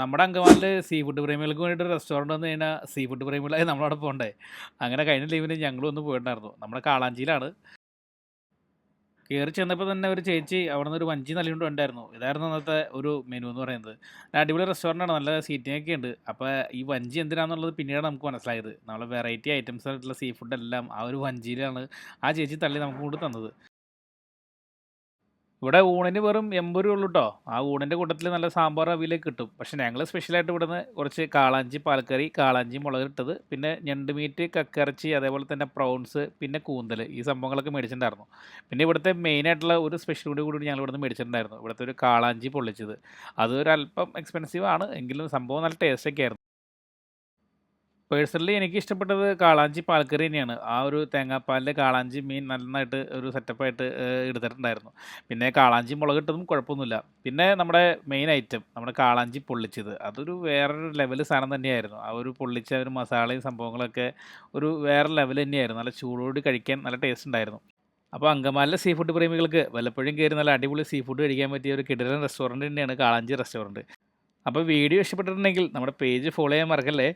നമ്മുടെ അങ്കമാലിൽ sea food പ്രേമികൾക്ക് വേണ്ടിയിട്ട് restaurant വന്നു കഴിഞ്ഞാൽ സീ ഫുഡ് പ്രേമികളായി നമ്മളവിടെ പോകണ്ടേ അങ്ങനെ കഴിഞ്ഞ ലീവിന് ഞങ്ങളും ഒന്ന് പോയിട്ടുണ്ടായിരുന്നു. നമ്മുടെ കാളാഞ്ചിയിലാണ്. കയറി ചെന്നപ്പോൾ തന്നെ ഒരു ചേച്ചി അവിടെ നിന്ന് ഒരു വഞ്ചി നൽകിക്കൊണ്ട് ഉണ്ടായിരുന്നു ഇതായിരുന്നു അന്നത്തെ ഒരു മെനു എന്ന് പറയുന്നത്. അടിപൊളി റെസ്റ്റോറന്റാണ് നല്ല സീറ്റിംഗ് ഒക്കെ ഉണ്ട്. അപ്പോൾ ഈ വഞ്ചി എന്തിനാണെന്നുള്ളത് പിന്നീട് നമുക്ക് മനസ്സിലായത്. നമ്മൾ വെറൈറ്റി ഐറ്റംസ് ആയിട്ടുള്ള സീ ഫുഡ് എല്ലാം ആ ഒരു വഞ്ചിയിലാണ് ആ ചേച്ചി തള്ളി നമുക്ക് കൊണ്ട് തന്നത്. ഇവിടെ ഊണിന് വെറും എൺപത് ഉള്ളൂ കേട്ടോ ആ ഊണിന്റെ കൂട്ടത്തിൽ നല്ല സാമ്പാർ അവിയിലേക്ക് കിട്ടും. പക്ഷേ ഞങ്ങൾ സ്പെഷ്യലായിട്ട് ഇവിടുന്ന് കുറച്ച് കാളാഞ്ചി പാലക്കറി കാളാഞ്ചി മുളക് ഇട്ടത്. പിന്നെ ഞണ്ട് മീറ്റ് കക്കിറച്ചി അതേപോലെ തന്നെ പ്രൗൺസ് പിന്നെ കൂന്തൽ ഈ സംഭവങ്ങളൊക്കെ മേടിച്ചിട്ടുണ്ടായിരുന്നു. പിന്നെ ഇവിടുത്തെ മെയിനായിട്ടുള്ള ഒരു സ്പെഷ്യൽ കൂടി കൂടി ഞങ്ങൾ ഇവിടുന്ന് മേടിച്ചിട്ടുണ്ടായിരുന്നു. ഇവിടുത്തെ ഒരു കാളാഞ്ചി പൊള്ളിച്ചത്. അത് ഒരു അല്പം എക്സ്പെൻസീവ് ആണ്. എങ്കിലും സംഭവം നല്ല ടേസ്റ്റ് ഒക്കെ ആയിരുന്നു. പേഴ്സണലി എനിക്ക് ഇഷ്ടപ്പെട്ടത് കാളാഞ്ചി പാൽക്കറി തന്നെയാണ്. ആ ഒരു തേങ്ങാപ്പാലിൽ കാളാഞ്ചി മീൻ നന്നായിട്ട് ഒരു സെറ്റപ്പായിട്ട് എടുത്തിട്ടുണ്ടായിരുന്നു. പിന്നെ കാളാഞ്ചി മുളക് ഇട്ടതും കുഴപ്പമൊന്നുമില്ല. പിന്നെ നമ്മുടെ മെയിൻ ഐറ്റം നമ്മുടെ കാളാഞ്ചി പൊള്ളിച്ചത്. അതൊരു വേറൊരു ലെവൽ സാധനം തന്നെയായിരുന്നു. ആ ഒരു പൊള്ളിച്ച ഒരു മസാലയും സംഭവങ്ങളൊക്കെ ഒരു വേറെ ലെവൽ തന്നെയായിരുന്നു. നല്ല ചൂടോട് കഴിക്കാൻ നല്ല ടേസ്റ്റ് ഉണ്ടായിരുന്നു. അപ്പോൾ അങ്കമാലിലെ സീ ഫുഡ് പ്രേമികൾക്ക് വല്ലപ്പോഴും കയറി നല്ല അടിപൊളി സീ ഫുഡ് കഴിക്കാൻ പറ്റിയ ഒരു കിടിലൻ റെസ്റ്റോറന്റ് തന്നെയാണ് കാളാഞ്ചി റെസ്റ്റോറന്റ് അപ്പോൾ വീഡിയോ ഇഷ്ടപ്പെട്ടിട്ടുണ്ടെങ്കിൽ നമ്മുടെ പേജ് ഫോളോ ചെയ്യാൻ മറക്കല്ലേ?